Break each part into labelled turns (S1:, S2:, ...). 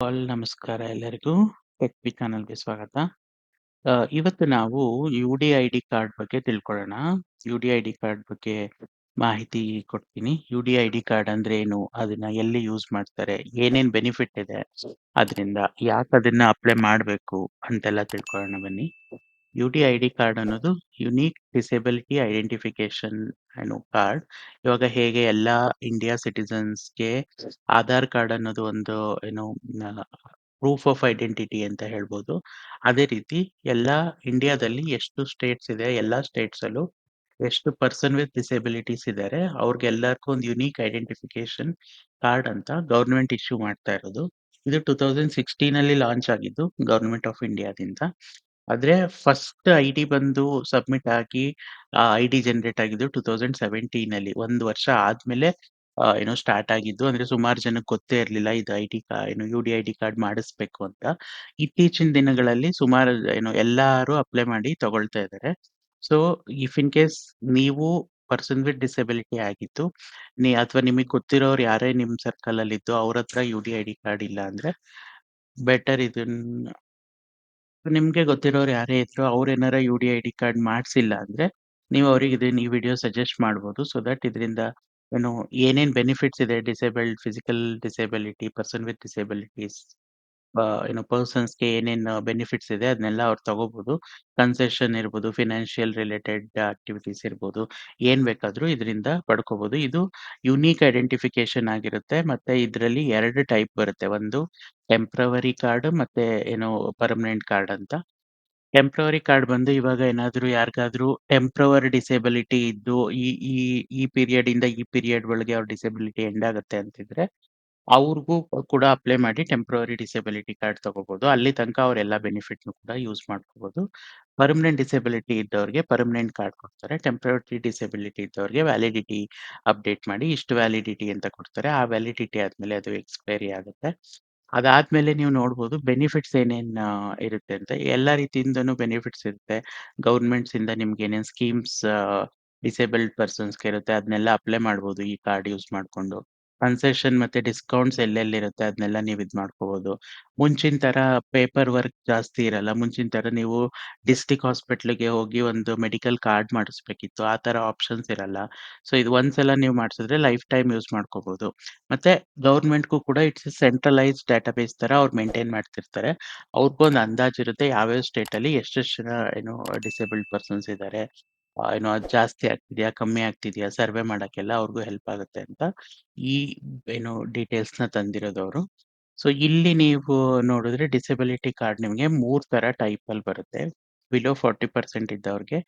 S1: All ನಮಸ್ಕಾರ ಎಲ್ಲರಿಗೂ tech B ಚಾನಲ್‌ಗೆ ಸ್ವಾಗತ. ಇವತ್ತು ನಾವು ಯುಡಿಐಡಿ ಕಾರ್ಡ್ ಬಗ್ಗೆ ತಿಳ್ಕೊಳ್ಳೋಣ. ಯುಡಿಐಡಿ ಕಾರ್ಡ್ ಬಗ್ಗೆ ಮಾಹಿತಿ ಕೊಡ್ತೀನಿ. ಯುಡಿಐಡಿ ಕಾರ್ಡ್ ಅಂದ್ರೆ ಏನು? ಅದನ್ನ ಎಲ್ಲಿ ಯೂಸ್ ಮಾಡ್ತಾರೆ? ಏನೇನ್ ಬೆನಿಫಿಟ್ ಇದೆ ಅದರಿಂದ ಯಾಕೆ ಅದನ್ನ ಅಪ್ಲೈ ಮಾಡಬೇಕು ಅಂತೆಲ್ಲ ತಿಳ್ಕೊಳ್ಳೋಣ ಬನ್ನಿ. ಯುಡಿಐಡಿ ಕಾರ್ಡ್ ಅನ್ನೋದು ಯುನೀಕ್ ಡಿಸೇಬಿಲಿಟಿ ಐಡೆಂಟಿಫಿಕೇಶನ್ ಅನ್ನೋ ಕಾರ್ಡ್. ಇವಾಗ ಹೇಗೆ ಎಲ್ಲ ಇಂಡಿಯಾ ಸಿಟಿಸನ್ಸ್ಗೆ ಆಧಾರ್ ಕಾರ್ಡ್ ಅನ್ನೋದು ಒಂದು ಏನು ಪ್ರೂಫ್ ಆಫ್ ಐಡೆಂಟಿಟಿ ಅಂತ ಹೇಳ್ಬೋದು. ಅದೇ ರೀತಿ ಎಲ್ಲ ಇಂಡಿಯಾದಲ್ಲಿ ಎಷ್ಟು ಸ್ಟೇಟ್ಸ್ ಇದೆ, ಎಲ್ಲಾ ಸ್ಟೇಟ್ಸಲ್ಲೂ ಎಷ್ಟು ಪರ್ಸನ್ ವಿತ್ ಡಿಸೆಬಿಲಿಟೀಸ್ ಇದ್ದಾರೆ, ಅವ್ರಿಗೆಲ್ಲರಿಗೂ ಒಂದು ಯುನೀಕ್ ಐಡೆಂಟಿಫಿಕೇಶನ್ ಕಾರ್ಡ್ ಅಂತ ಗವರ್ನಮೆಂಟ್ ಇಶ್ಯೂ ಮಾಡ್ತಾ ಇರೋದು. ಇದು 2016 ಅಲ್ಲಿ ಲಾಂಚ್ ಆಗಿದ್ದು ಗವರ್ನಮೆಂಟ್ ಆಫ್ ಇಂಡಿಯಾದಿಂದ. ಆದ್ರೆ ಫಸ್ಟ್ ಐಡಿ ಬಂದು ಸಬ್ಮಿಟ್ ಆಗಿ ಆ ಐಡಿ ಜನರೇಟ್ ಆಗಿದ್ದು 2017 ಅಲ್ಲಿ. ಒಂದು ವರ್ಷ ಆದ್ಮೇಲೆ ಏನೋ ಸ್ಟಾರ್ಟ್ ಆಗಿದ್ದು. ಅಂದ್ರೆ ಸುಮಾರು ಜನಕ್ಕೆ ಗೊತ್ತೇ ಇರಲಿಲ್ಲ ಇದು ಐಡಿ ಕಾ ಏನು ಯುಡಿಐಡಿ ಕಾರ್ಡ್ ಮಾಡಿಸ್ಬೇಕು ಅಂತ. ಇತ್ತೀಚಿನ ದಿನಗಳಲ್ಲಿ ಸುಮಾರು ಏನು ಎಲ್ಲಾರು ಅಪ್ಲೈ ಮಾಡಿ ತಗೊಳ್ತಾ ಇದ್ದಾರೆ. ಸೊ ಇಫ್ ಇನ್ ಕೇಸ್ ನೀವು ಪರ್ಸನ್ ವಿತ್ ಡಿಸಬಿಲಿಟಿ ಆಗಿದ್ದು, ನೀ ಅಥವಾ ನಿಮಗೆ ಗೊತ್ತಿರೋರು ಯಾರೇ ನಿಮ್ ಸರ್ಕಲ್ ಅಲ್ಲಿದ್ದು ಅವ್ರ ಹತ್ರ ಯುಡಿಐಡಿ ಕಾರ್ಡ್ ಇಲ್ಲ ಅಂದ್ರೆ ಬೆಟರ್ ಇದನ್ನ ನಿಮ್ಗೆ ಗೊತ್ತಿರೋರು ಯಾರೇ ಇದ್ರು ಅವ್ರೇನಾರ ಯುಡಿಐಡಿ ಕಾರ್ಡ್ ಮಾಡ್ಸಿಲ್ಲ ಅಂದ್ರೆ ನೀವು ಅವ್ರಿಗೆ ಇದನ್ನ ಈ ವಿಡಿಯೋ ಸಜೆಸ್ಟ್ ಮಾಡ್ಬೋದು. ಸೊ ದಟ್ ಇದರಿಂದ ಏನು ಏನೇನ್ ಬೆನಿಫಿಟ್ಸ್ ಇದೆ disabled physical disability, person with disabilities ಅ ಏನು ಪರ್ಸನ್ಸ್‌ಗೆ ಏನೇನು ಬೆನಿಫಿಟ್ಸ್ ಇದೆ ಅದನ್ನೆಲ್ಲ ಅವ್ರು ತಗೋಬಹುದು. ಕನ್ಸೆಷನ್ ಇರ್ಬೋದು, ಫೈನಾನ್ಷಿಯಲ್ ರಿಲೇಟೆಡ್ ಆಕ್ಟಿವಿಟೀಸ್ ಇರ್ಬೋದು, ಏನ್ ಬೇಕಾದ್ರೂ ಇದರಿಂದ ಪಡ್ಕೋಬಹುದು. ಇದು ಯುನೀಕ್ ಐಡೆಂಟಿಫಿಕೇಶನ್ ಆಗಿರುತ್ತೆ. ಮತ್ತೆ ಇದರಲ್ಲಿ ಎರಡು ಟೈಪ್ ಬರುತ್ತೆ. ಒಂದು ಟೆಂಪ್ರವರಿ ಕಾರ್ಡ್ ಮತ್ತೆ ಏನು ಪರ್ಮನೆಂಟ್ ಕಾರ್ಡ್ ಅಂತ. ಟೆಂಪ್ರವರಿ ಕಾರ್ಡ್ ಬಂದು ಇವಾಗ ಏನಾದ್ರು ಯಾರಿಗಾದ್ರೂ ಟೆಂಪ್ರವರಿ ಡಿಸೇಬಿಲಿಟಿ ಇದ್ದು ಈ ಈ ಈ ಪೀರಿಯಡ್ ಇಂದ ಈ ಪೀರಿಯಡ್ ಒಳಗೆ ಅವ್ರ ಡಿಸೇಬಿಲಿಟಿ ಎಂಡ್ ಆಗುತ್ತೆ ಅಂತಿದ್ರೆ ಅವ್ರಿಗೂ ಕೂಡ ಅಪ್ಲೈ ಮಾಡಿ ಟೆಂಪ್ರವರಿ ಡಿಸೆಬಿಲಿಟಿ ಕಾರ್ಡ್ ತಗೋಬಹುದು. ಅಲ್ಲಿ ತನಕ ಅವರೆಲ್ಲ ಬೆನಿಫಿಟ್ ಕೂಡ ಯೂಸ್ ಮಾಡ್ಕೋಬಹುದು. ಪರ್ಮನೆಂಟ್ ಡಿಸೆಬಿಲಿಟಿ ಇದ್ದವ್ರಿಗೆ ಪರ್ಮನೆಂಟ್ ಕಾರ್ಡ್ ಕೊಡ್ತಾರೆ. ಟೆಂಪ್ರವರಿ ಡಿಸೆಬಿಲಿಟಿ ಇದ್ದವ್ರಿಗೆ ವ್ಯಾಲಿಡಿಟಿ ಅಪ್ಡೇಟ್ ಮಾಡಿ ಇಷ್ಟು ವ್ಯಾಲಿಡಿಟಿ ಅಂತ ಕೊಡ್ತಾರೆ. ಆ ವ್ಯಾಲಿಡಿಟಿ ಆದ್ಮೇಲೆ ಅದು ಎಕ್ಸ್ಪೈರಿ ಆಗುತ್ತೆ. ಅದಾದ್ಮೇಲೆ ನೀವು ನೋಡ್ಬೋದು ಬೆನಿಫಿಟ್ಸ್ ಏನೇನ್ ಇರುತ್ತೆ ಅಂತ. ಎಲ್ಲಾ ರೀತಿಯಿಂದನು ಬೆನಿಫಿಟ್ಸ್ ಇರುತ್ತೆ. ಗವರ್ನಮೆಂಟ್ಸ್ ಇಂದ ನಿಮ್ಗೆ ಏನೇನ್ ಸ್ಕೀಮ್ಸ್ ಡಿಸೇಬಲ್ಡ್ ಪರ್ಸನ್ಸ್‌ಗೆ ಇರುತ್ತೆ ಅದನ್ನೆಲ್ಲ ಅಪ್ಲೈ ಮಾಡ್ಬೋದು ಈ ಕಾರ್ಡ್ ಯೂಸ್ ಮಾಡ್ಕೊಂಡು. ಕನ್ಸೆಷನ್ ಮತ್ತೆ ಡಿಸ್ಕೌಂಟ್ಸ್ ಎಲ್ಲೆಲ್ಲಿರುತ್ತೆ ಅದನ್ನೆಲ್ಲ ನೀವು ಇದು ಮಾಡ್ಕೋಬಹುದು. ಮುಂಚಿನ ತರ ಪೇಪರ್ ವರ್ಕ್ ಜಾಸ್ತಿ ಇರಲ್ಲ. ಮುಂಚಿನ ತರ ನೀವು ಡಿಸ್ಟ್ರಿಕ್ಟ್ ಹಾಸ್ಪಿಟಲ್‌ಗೆ ಹೋಗಿ ಒಂದು ಮೆಡಿಕಲ್ ಕಾರ್ಡ್ ಮಾಡಿಸ್ಬೇಕಿತ್ತು. ಆ ತರ ಆಪ್ಷನ್ಸ್ ಇರಲ್ಲ. ಸೊ ಇದು ಒಂದ್ಸಲ ನೀವು ಮಾಡಿಸಿದ್ರೆ ಲೈಫ್ ಟೈಮ್ ಯೂಸ್ ಮಾಡ್ಕೋಬಹುದು. ಮತ್ತೆ ಗವರ್ನಮೆಂಟ್‌ಗೂ ಕೂಡ ಇಟ್ಸ್ ಸೆಂಟ್ರಲೈಸ್ ಸೆಂಟ್ರಲೈಸ್ಡ್ ಡೇಟಾಬೇಸ್ ತರ ಅವ್ರು ಮೇಂಟೈನ್ ಮಾಡ್ತಿರ್ತಾರೆ. ಅವ್ರಿಗೂ ಒಂದು ಅಂದಾಜು ಇರುತ್ತೆ ಯಾವ್ಯಾವ ಸ್ಟೇಟಲ್ಲಿ ಎಷ್ಟೆಷ್ಟು ಜನ, ಏನು ಡಿಸೇಬಲ್ಡ್ ಪರ್ಸನ್ಸ್ ಇದ್ದಾರೆ. ಏನೋ ಜಾಸ್ತಿ ಆಗ್ತಿದೆಯಾ, ಕಮ್ಮಿ ಆಗ್ತಿದೆಯಾ, ಸರ್ವೆ ಮಾಡಕ್ಕೆಲ್ಲ ಅವ್ರಿಗೂ ಹೆಲ್ಪ್ ಆಗುತ್ತೆ ಅಂತ ಈ ಏನು ಡೀಟೇಲ್ಸ್‌ನ ತಂದಿರೋದು ಅವರು ಸೊ ಇಲ್ಲಿ ನೀವು ನೋಡಿದ್ರೆ ಡಿಸೆಬಿಲಿಟಿ ಕಾರ್ಡ್ ನಿಮಗೆ ಮೂರು ತರ ಟೈಪ್ ಅಲ್ಲಿ ಬರುತ್ತೆ. ಬಿಲೋ 40% ಇದ್ದವ್ರಿಗೆ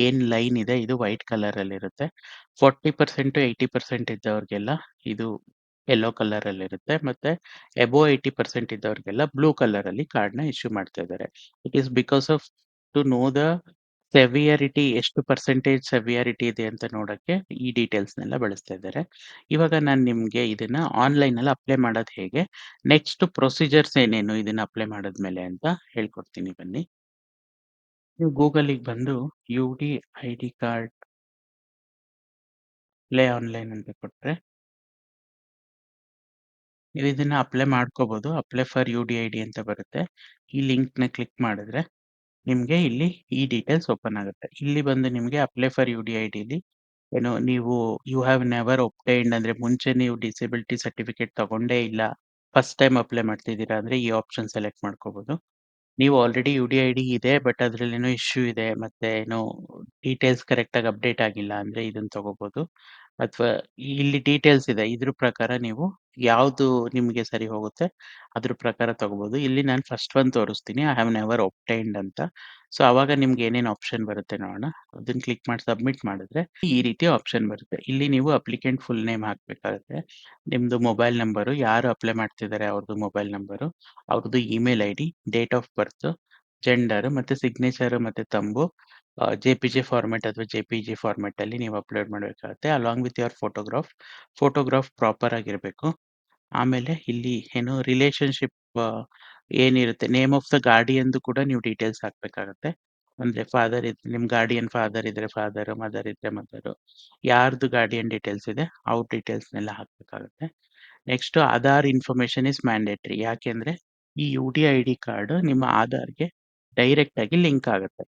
S1: ಏನ್ ಲೈನ್ ಇದೆ, ಇದು ವೈಟ್ ಕಲರ್ ಅಲ್ಲಿ ಇರುತ್ತೆ. 40% 80% ಇದ್ದವ್ರಿಗೆಲ್ಲ ಇದು ಯೆಲ್ಲೋ ಕಲರ್ ಅಲ್ಲಿ ಇರುತ್ತೆ. ಮತ್ತೆ ಎಬೋ 80% ಇದ್ದವ್ರಿಗೆಲ್ಲ ಬ್ಲೂ ಕಲರ್ ಅಲ್ಲಿ ಕಾರ್ಡ್‌ನ ಇಶ್ಯೂ ಮಾಡ್ತಾ ಇದ್ದಾರೆ. It is because of to know the severity ಎಷ್ಟು ಪರ್ಸೆಂಟೇಜ್ ಸೆವಿಯಾರಿಟಿ ಇದೆ ಅಂತ ನೋಡೋಕ್ಕೆ ಈ ಡೀಟೇಲ್ಸ್‌ನೆಲ್ಲ ಬಳಸ್ತಾ ಇದ್ದಾರೆ. ಇವಾಗ ನಾನು ನಿಮಗೆ ಇದನ್ನು ಆನ್ಲೈನಲ್ಲಿ ಅಪ್ಲೈ ಮಾಡೋದು ಹೇಗೆ? ನೆಕ್ಸ್ಟ್ ಪ್ರೊಸೀಜರ್ಸ್ ಏನೇನು ಇದನ್ನು ಅಪ್ಲೈ ಮಾಡಿದ್ಮೇಲೆ ಅಂತ ಹೇಳ್ಕೊಡ್ತೀನಿ ಬನ್ನಿ. ನೀವು ಗೂಗಲಿಗೆ ಬಂದು U D I D card play online ಅಂತ ಕೊಟ್ಟರೆ ನೀವು ಇದನ್ನು ಅಪ್ಲೈ ಮಾಡ್ಕೋಬೋದು apply for U D I D ಅಂತ ಬರುತ್ತೆ. ಈ ಲಿಂಕ್‌ನ ಕ್ಲಿಕ್ ಮಾಡಿದ್ರೆ ನಿಮ್ಗೆ ಇಲ್ಲಿ ಈ ಡೀಟೇಲ್ಸ್ ಓಪನ್ ಆಗುತ್ತೆ. ಇಲ್ಲಿ ಬಂದು ನಿಮಗೆ ಅಪ್ಲೈ ಫಾರ್ ಯುಡಿಐಡಿಲಿ ಏನು ನೀವು ಯು ಹ್ಯಾವ್ ನೆವರ್ ಒಪ್ಟೈಂಡ್ ಅಂದ್ರೆ ಮುಂಚೆ ನೀವು ಡಿಸೆಬಿಲಿಟಿ ಸರ್ಟಿಫಿಕೇಟ್ ತಗೊಂಡೇ ಇಲ್ಲ. ಫಸ್ಟ್ ಟೈಮ್ ಅಪ್ಲೈ ಮಾಡ್ತಿದ್ದೀರಾ ಅಂದ್ರೆ ಈ ಆಪ್ಷನ್ ಸೆಲೆಕ್ಟ್ ಮಾಡ್ಕೋಬಹುದು. ನೀವು ಆಲ್ರೆಡಿ ಯುಡಿಐಡಿ ಇದೆ ಬಟ್ ಅದ್ರಲ್ಲಿ ಏನೋ ಇಶ್ಯೂ ಇದೆ, ಮತ್ತೆ ಏನೋ ಡೀಟೇಲ್ಸ್ ಕರೆಕ್ಟ್ ಆಗಿ ಅಪ್ಡೇಟ್ ಆಗಿಲ್ಲ ಅಂದ್ರೆ ಇದನ್ನ ತಗೋಬಹುದು. ಅಥವಾ ಇಲ್ಲಿ ಡೀಟೇಲ್ಸ್ ಇದೆ. ಇದ್ರ ಪ್ರಕಾರ ನೀವು ಯಾವ್ದು ನಿಮ್ಗೆ ಸರಿ ಹೋಗುತ್ತೆ ಅದ್ರ ಪ್ರಕಾರ ತಗೋಬಹುದು. ಇಲ್ಲಿ ನಾನು ಫಸ್ಟ್ ಒನ್ ತೋರಿಸ್ತೀನಿ. ಐ ಹ್ಯಾವ್ ನೆವರ್ ಒಪ್ಟೈಂಡ್ ಅಂತ. ಸೊ ಅವಾಗ ನಿಮ್ಗೆ ಏನೇನು ಆಪ್ಷನ್ ಬರುತ್ತೆ ನೋಡೋಣ. ಅದನ್ನ ಕ್ಲಿಕ್ ಮಾಡಿ ಸಬ್ಮಿಟ್ ಮಾಡಿದ್ರೆ ಈ ರೀತಿ ಆಪ್ಷನ್ ಬರುತ್ತೆ. ಇಲ್ಲಿ ನೀವು ಅಪ್ಲಿಕೆಂಟ್ ಫುಲ್ ನೇಮ್ ಹಾಕ್ಬೇಕಾಗುತ್ತೆ. ನಿಮ್ದು ಮೊಬೈಲ್ ನಂಬರು, ಯಾರು ಅಪ್ಲೈ ಮಾಡ್ತಿದ್ದಾರೆ ಅವ್ರದ್ದು ಮೊಬೈಲ್ ನಂಬರು, ಅವ್ರದ್ದು email ID, date of birth, gender ಮತ್ತೆ ಸಿಗ್ನೇಚರ್ ಮತ್ತೆ ಥಂಬು ಪಿ ಫಾರ್ಮೆಟ್ ಅಥವಾ ಜೆಪಿಜಿ ಫಾರ್ಮ್ಯಾಟ್ ಅಲ್ಲಿ ನೀವು ಅಪ್ಲೋಡ್ ಮಾಡಬೇಕಾಗುತ್ತೆ along with your photograph. Photograph proper ಆಗಿರಬೇಕು ಆಮೇಲೆ ಇಲ್ಲಿ ಏನು ರಿಲೇಶನ್‌ಶಿಪ್ ಏನಿರುತ್ತೆ ನೇಮ್ ಆಫ್ ದ ಗಾರ್ಡಿಯನ್‌ದು ಕೂಡ ನೀವು ಡೀಟೇಲ್ಸ್ ಹಾಕ್ಬೇಕಾಗುತ್ತೆ. ಅಂದ್ರೆ ಫಾದರ್ ಇದ್ ನಿಮ್ ಗಾರ್ಡಿಯನ್ ಫಾದರ್ ಇದ್ರೆ ಫಾದರ್, ಮದರ್ ಇದ್ರೆ ಮದರ್. ಯಾರ್ದು ಗಾರ್ಡಿಯನ್ ಡೀಟೇಲ್ಸ್ ಇದೆ ಅವ್ರ ಡೀಟೇಲ್ಸ್‌ನೆಲ್ಲ ಹಾಕ್ಬೇಕಾಗುತ್ತೆ. Next Aadhaar information is mandatory ಯಾಕೆಂದ್ರೆ ಈ U D I D card ನಿಮ್ಮ ಆಧಾರ್ಗೆ ಡೈರೆಕ್ಟ್ ಆಗಿ ಲಿಂಕ್ ಆಗುತ್ತೆ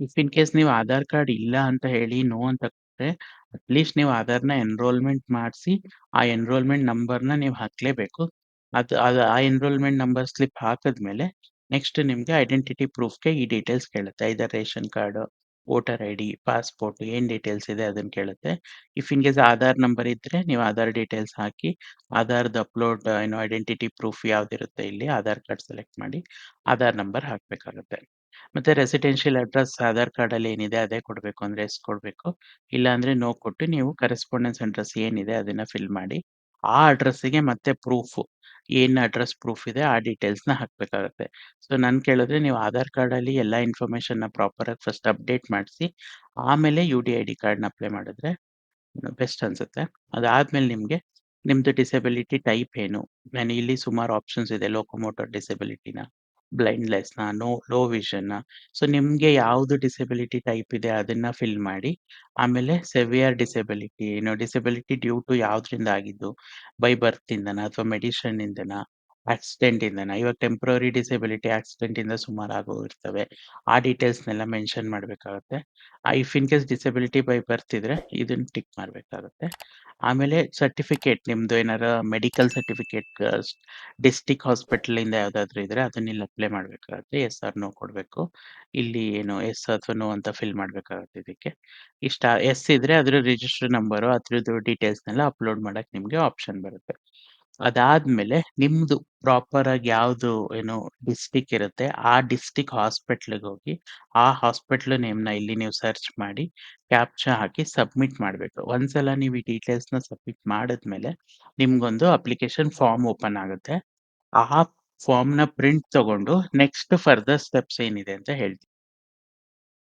S1: ಇಫ್ ಇನ್ ಕೇಸ್ ನೀವು ಆಧಾರ್ ಕಾರ್ಡ್ ಇಲ್ಲ ಅಂತ ಹೇಳಿ ನೋ ಅಂತ ಕೊಟ್ರೆ ಅಟ್ಲೀಸ್ಟ್ ನೀವು ಆಧಾರ್ನ ಎನ್ರೋಲ್ಮೆಂಟ್ ಮಾಡಿಸಿ, ಆ ಎನ್ರೋಲ್ಮೆಂಟ್ ನಂಬರ್ನ ನೀವು ಹಾಕ್ಲೇಬೇಕು. ಅದು ಆ ಎನ್ರೋಲ್ಮೆಂಟ್ ನಂಬರ್ ಸ್ಲಿಪ್ ಹಾಕಿದ್ಮೇಲೆ ನೆಕ್ಸ್ಟ್ ನಿಮಗೆ ಐಡೆಂಟಿಟಿ ಪ್ರೂಫ್ಗೆ ಈ ಡೀಟೇಲ್ಸ್ ಕೇಳುತ್ತೆ. Either ration card voter I D passport ಏನ್ ಡೀಟೇಲ್ಸ್ ಇದೆ ಅದನ್ನ ಕೇಳುತ್ತೆ. If in case Aadhaar number ಇದ್ರೆ ನೀವು ಆಧಾರ್ ಡೀಟೇಲ್ಸ್ ಹಾಕಿ, ಆಧಾರ್ದು ಅಪ್ಲೋಡ್ ಏನು ಐಡೆಂಟಿಟಿ ಪ್ರೂಫ್ ಯಾವ್ದಿರುತ್ತೆ ಇಲ್ಲಿ, ಆಧಾರ್ ಕಾರ್ಡ್ ಸೆಲೆಕ್ಟ್ ಮಾಡಿ, ಆಧಾರ್ ನಂಬರ್ ಹಾಕಬೇಕಾಗುತ್ತೆ. ಮತ್ತೆ ರೆಸಿಡೆನ್ಷಿಯಲ್ ಅಡ್ರೆಸ್ ಆಧಾರ್ ಕಾರ್ಡಲ್ಲಿ ಏನಿದೆ ಅದೇ ಕೊಡಬೇಕು ಅಂದ್ರೆ ಎಸ್ ಕೊಡಬೇಕು. ಇಲ್ಲ ಅಂದ್ರೆ ನೋ ಕೊಟ್ಟು ನೀವು ಕರೆಸ್ಪಾಂಡೆನ್ಸ್ ಅಡ್ರೆಸ್ ಏನಿದೆ ಅದನ್ನ ಫಿಲ್ ಮಾಡಿ, ಆ ಅಡ್ರೆಸ್ಸಿಗೆ ಮತ್ತೆ ಪ್ರೂಫ್ ಏನ್ ಅಡ್ರೆಸ್ ಪ್ರೂಫ್ ಇದೆ ಆ ಡೀಟೇಲ್ಸ್ನ ಹಾಕಬೇಕಾಗುತ್ತೆ. ಸೊ ನಾನು ಕೇಳಿದ್ರೆ ನೀವು ಆಧಾರ್ ಕಾರ್ಡಲ್ಲಿ ಎಲ್ಲ ಪ್ರಾಪರ್ ಆಗಿ ಫಸ್ಟ್ ಅಪ್ಡೇಟ್ ಮಾಡಿಸಿ, ಆಮೇಲೆ ಯು ಡಿ ಐ ಡಿ ಕಾರ್ಡ್ನ ಅಪ್ಲೈ ಮಾಡಿದ್ರೆ ಬೆಸ್ಟ್ ಅನ್ಸುತ್ತೆ. ಅದಾದಮೇಲೆ ನಿಮಗೆ ನಿಮ್ದು ಡಿಸೆಬಿಲಿಟಿ ಟೈಪ್ ಏನು? ನಾನು ಇಲ್ಲಿ ಸುಮಾರು ಆಪ್ಷನ್ಸ್ ಇದೆ ಲೋಕೋಮೋಟರ್ ಡಿಸೆಬಿಲಿಟಿನ ಬ್ಲೈಂಡ್ಲೆಸ್ನ ನೋ ಲೋ ವಿಷನ್ನ ಸೊ ನಿಮ್ಗೆ ಯಾವುದು ಡಿಸೆಬಿಲಿಟಿ ಟೈಪ್ ಇದೆ ಅದನ್ನ ಫಿಲ್ ಮಾಡಿ. ಆಮೇಲೆ ಸೆವಿಯರ್ ಡಿಸೆಬಿಲಿಟಿ ಏನೋ ಡಿಸೆಬಿಲಿಟಿ ಡ್ಯೂ ಟು ಯಾವ್ದ್ರಿಂದ ಆಗಿದ್ದು ಬೈ ಬರ್ತಿಂದನ ಅಥವಾ ಮೆಡಿಷನ್ನಿಂದನ ಆಕ್ಸಿಡೆಂಟಿಂದನ ಇವಾಗ ಟೆಂಪ್ರರಿ ಡಿಸೆಬಿಲಿಟಿ ಆಕ್ಸಿಡೆಂಟಿಂದ ಸುಮಾರು ಆಗೋ ಇರ್ತವೆ. ಆ ಡೀಟೇಲ್ಸ್ನೆಲ್ಲ ಮೆನ್ಷನ್ ಮಾಡಬೇಕಾಗುತ್ತೆ. If in case disability by ಬರ್ತಿದ್ರೆ ಇದನ್ನ ಟಿಕ್ ಮಾಡ್ಬೇಕಾಗುತ್ತೆ. ಆಮೇಲೆ ಸರ್ಟಿಫಿಕೇಟ್ ನಿಮ್ದು ಏನಾರ ಮೆಡಿಕಲ್ ಸರ್ಟಿಫಿಕೇಟ್ ಡಿಸ್ಟಿಕ್ ಹಾಸ್ಪಿಟಲಿಂದ ಯಾವ್ದಾದ್ರು ಇದ್ರೆ ಅದನ್ನ ಇಲ್ಲಿ ಅಪ್ಲೈ ಮಾಡ್ಬೇಕಾಗುತ್ತೆ. ಎಸ್ ಆರ್ ನೋ ಕೊಡ್ಬೇಕು. ಇಲ್ಲಿ ಏನು ಎಸ್ ಅಥವಾ ನೋ ಅಂತ ಫಿಲ್ ಮಾಡ್ಬೇಕಾಗುತ್ತೆ ಇದಕ್ಕೆ. ಇಷ್ಟ ಎಸ್ ಇದ್ರೆ ಅದ್ರ ರಿಜಿಸ್ಟರ್ ನಂಬರು ಅದ್ರದ್ದು ಡೀಟೇಲ್ಸ್ನೆಲ್ಲ ಅಪ್ಲೋಡ್ ಮಾಡಕ್ಕೆ ನಿಮ್ಗೆ ಆಪ್ಷನ್ ಬರುತ್ತೆ. ಅದಾದಮೇಲೆ ಪ್ರಾಪರ್ ಆಗಿ ಯಾವ್ದು ಏನು ಡಿಸ್ಟಿಕ್ ಇರುತ್ತೆ, ಆ ಡಿಸ್ಟಿಕ್ ಹಾಸ್ಪಿಟ್ಲಿಗೆ ಹೋಗಿ ಆ ಹಾಸ್ಪಿಟ್ಲ್ ನೇಮ್ನ ಇಲ್ಲಿ ನೀವು ಸರ್ಚ್ ಮಾಡಿ ಕ್ಯಾಪ್ಚಾ ಹಾಕಿ ಸಬ್ಮಿಟ್ ಮಾಡಬೇಕು. ಒಂದ್ಸಲ ನೀವು ಈ ಡೀಟೇಲ್ಸ್ನ ಸಬ್ಮಿಟ್ ಮಾಡಿದ್ಮೇಲೆ ನಿಮ್ಗೊಂದು ಅಪ್ಲಿಕೇಶನ್ ಫಾರ್ಮ್ ಓಪನ್ ಆಗುತ್ತೆ. ಆ ಫಾರ್ಮ್ನ ಪ್ರಿಂಟ್ ತಗೊಂಡು ನೆಕ್ಸ್ಟ್ ಫರ್ದರ್ ಸ್ಟೆಪ್ಸ್ ಏನಿದೆ ಅಂತ ಹೇಳ್ತೀನಿ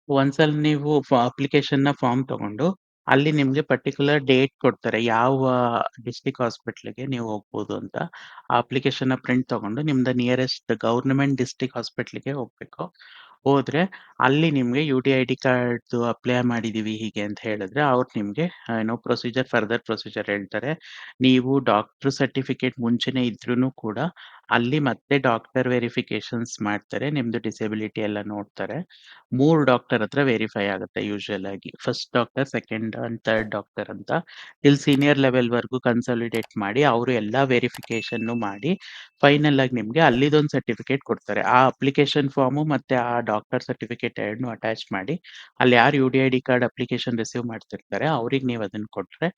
S1: ಒಂದ್ಸಲ ನೀವು ಅಪ್ಲಿಕೇಶನ್ನ ಫಾರ್ಮ್ ತಗೊಂಡು ಅಲ್ಲಿ ನಿಮ್ಗೆ ಪರ್ಟಿಕ್ಯುಲರ್ ಡೇಟ್ ಕೊಡ್ತಾರೆ ಯಾವ ಡಿಸ್ಟಿಕ್ ಹಾಸ್ಪಿಟ್ಲಿಗೆ ನೀವು ಹೋಗ್ಬೋದು ಅಂತ ಆ ಪ್ರಿಂಟ್ ತಗೊಂಡು ನಿಮ್ದು ನಿಯರೆಸ್ಟ್ ಗವರ್ನಮೆಂಟ್ ಡಿಸ್ಟಿಕ್ ಹಾಸ್ಪಿಟ್ಲಿಗೆ ಹೋಗ್ಬೇಕು. ಹೋದ್ರೆ ಅಲ್ಲಿ ನಿಮ್ಗೆ ಯು ಟಿ ಐ ಡಿ ಕಾರ್ಡ್ದು ಅಪ್ಲೈ ಮಾಡಿದೀವಿ ಹೀಗೆ ಅಂತ ಹೇಳಿದ್ರೆ ಅವ್ರು ನಿಮ್ಗೆ ಏನೋ ಪ್ರೊಸೀಜರ್ ಫರ್ದರ್ ಪ್ರೊಸೀಜರ್ ಹೇಳ್ತಾರೆ ನೀವು ಡಾಕ್ಟರ್ ಸರ್ಟಿಫಿಕೇಟ್ ಮುಂಚೆನೇ ಇದ್ರೂನು ಕೂಡ ಅಲ್ಲಿ ಮತ್ತೆ ಡಾಕ್ಟರ್ ವೆರಿಫಿಕೇಶನ್ಸ್ ಮಾಡ್ತಾರೆ, ನಿಮ್ದು ಡಿಸೆಬಿಲಿಟಿ ಎಲ್ಲ ನೋಡ್ತಾರೆ. ಮೂರು ಡಾಕ್ಟರ್ ಹತ್ರ ವೆರಿಫೈ ಆಗುತ್ತೆ ಯೂಶುವಲ್ ಆಗಿ. First doctor second and third doctor ಅಂತ. ಇಲ್ಲಿ ಸೀನಿಯರ್ ಲೆವೆಲ್ವರೆಗೂ ಕನ್ಸಾಲಿಡೇಟ್ ಮಾಡಿ, ಅವರು ಎಲ್ಲ ವೆರಿಫಿಕೇಶನ್ ಮಾಡಿ ಫೈನಲ್ ಆಗಿ ನಿಮಗೆ ಅಲ್ಲಿದೊಂದು ಸರ್ಟಿಫಿಕೇಟ್ ಕೊಡ್ತಾರೆ. ಆ ಅಪ್ಲಿಕೇಶನ್ ಫಾರ್ಮು ಮತ್ತೆ ಆ ಡಾಕ್ಟರ್ ಸರ್ಟಿಫಿಕೇಟ್ ಎರಡನ್ನೂ ಅಟ್ಯಾಚ್ ಮಾಡಿ, ಅಲ್ಲಿ ಯಾರು U D I D card application receive ಮಾಡ್ತಿರ್ತಾರೆ, ಅವ್ರಿಗೆ ನೀವು ಅದನ್ನ ಕೊಟ್ಟರೆ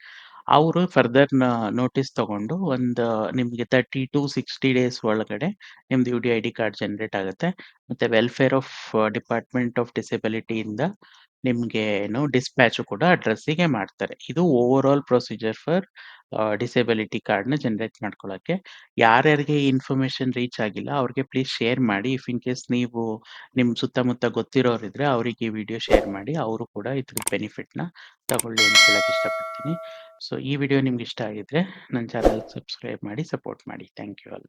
S1: ಅವರು ಫರ್ದರ್ ನೋಟಿಸ್ ತಗೊಂಡು ಒಂದು, ನಿಮಗೆ ತರ್ಟಿ ಟು ಸಿಕ್ಸ್ಟಿ ಡೇಸ್ ಒಳಗಡೆ ನಿಮ್ದು U D I D card generate ಆಗುತ್ತೆ. ಮತ್ತೆ ವೆಲ್ಫೇರ್ ಆಫ್ ಡಿಪಾರ್ಟ್ಮೆಂಟ್ ಆಫ್ ಡಿಸೆಬಿಲಿಟಿಯಿಂದ ನಿಮಗೆ ಏನು ಡಿಸ್ಪ್ಯಾಚು ಕೂಡ ಅಡ್ರೆಸ್ಸಿಗೆ ಮಾಡ್ತಾರೆ. ಇದು over all procedure for disability ಕಾರ್ಡ್ನ ಜನರೇಟ್ ಮಾಡ್ಕೊಳಕ್ಕೆ. ಯಾರ್ಯಾರಿಗೆ ಈ ಇನ್ಫಾರ್ಮೇಷನ್ ರೀಚ್ ಆಗಿಲ್ಲ, ಅವ್ರಿಗೆ ಪ್ಲೀಸ್ ಶೇರ್ ಮಾಡಿ. ಇಫ್ ಇನ್ ಕೇಸ್ ನೀವು ನಿಮ್ಮ ಸುತ್ತಮುತ್ತ ಗೊತ್ತಿರೋರಿದ್ರೆ ಅವರಿಗೆ ಈ ವಿಡಿಯೋ ಶೇರ್ ಮಾಡಿ. ಅವರು ಕೂಡ ಇದ್ರ ಬೆನಿಫಿಟ್ನ ತಗೊಳ್ಳಿ ಅಂತ ಹೇಳಕ್ಕೆ ಇಷ್ಟಪಡ್ತೀನಿ. ಸೊ ಈ ವಿಡಿಯೋ ನಿಮ್ಗೆ ಇಷ್ಟ ಆಗಿದ್ರೆ ನನ್ನ ಚಾನಲ್ ಸಬ್ಸ್ಕ್ರೈಬ್ ಮಾಡಿ ಸಪೋರ್ಟ್ ಮಾಡಿ. Thank you all